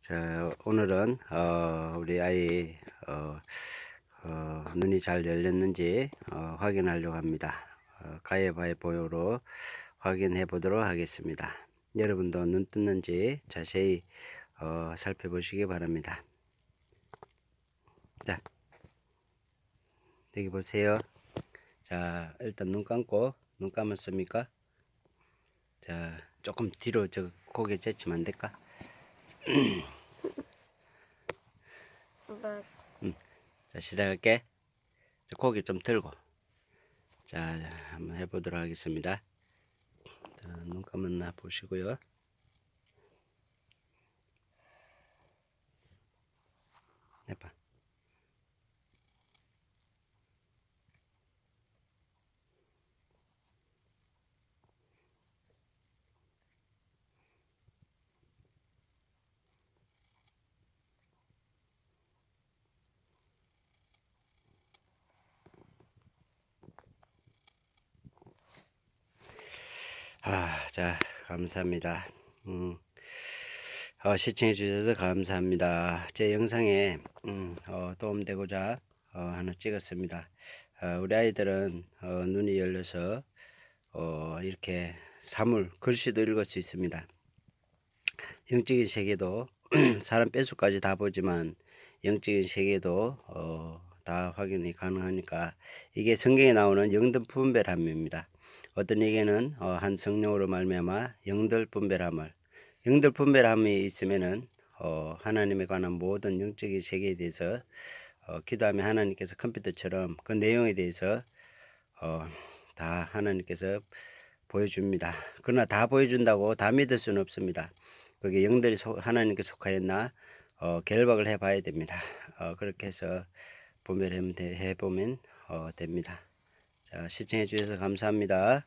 자, 오늘은 어, 우리 아이 어, 어, 눈이 잘 열렸는지 어, 확인하려고 합니다. 어, 가위바위보로 확인해 보도록 하겠습니다. 여러분도 눈 떴는지 자세히 어, 살펴보시기 바랍니다. 자, 여기 보세요. 자, 일단 눈 감고 눈 감았습니까? 자, 조금 뒤로 저 고개 젖히면 안 될까? 막 자, 시작할게. 자, 고개 좀 들고. 자, 한번 해보도록 하겠습니다. 자, 눈 감았나 보시고요. 해봐. 아, 자, 감사합니다. 음, 어, 시청해 주셔서 감사합니다. 제 영상에 음, 어, 도움되고자 어, 하나 찍었습니다. 어, 우리 아이들은 어, 눈이 열려서 어, 이렇게 사물, 글씨도 읽을 수 있습니다. 영적인 세계도 사람 뼛속까지 다 보지만 영적인 세계도 어, 다 확인이 가능하니까 이게 성경에 나오는 영등 분별함입니다. 어떤 얘기는 어, 한 성령으로 말미암아 영들 분별함을 영들 분별함이 있으면은 어, 하나님에 관한 모든 영적인 세계에 대해서 어, 기도하면 하나님께서 컴퓨터처럼 그 내용에 대해서 어, 다 하나님께서 보여줍니다. 그러나 다 보여준다고 다 믿을 수는 없습니다. 그게 영들이 속- 하나님께 속하였나 어, 결박을 해봐야 됩니다. 어, 그렇게 해서 분별해 해보면 어, 됩니다. 자 시청해 주셔서 감사합니다.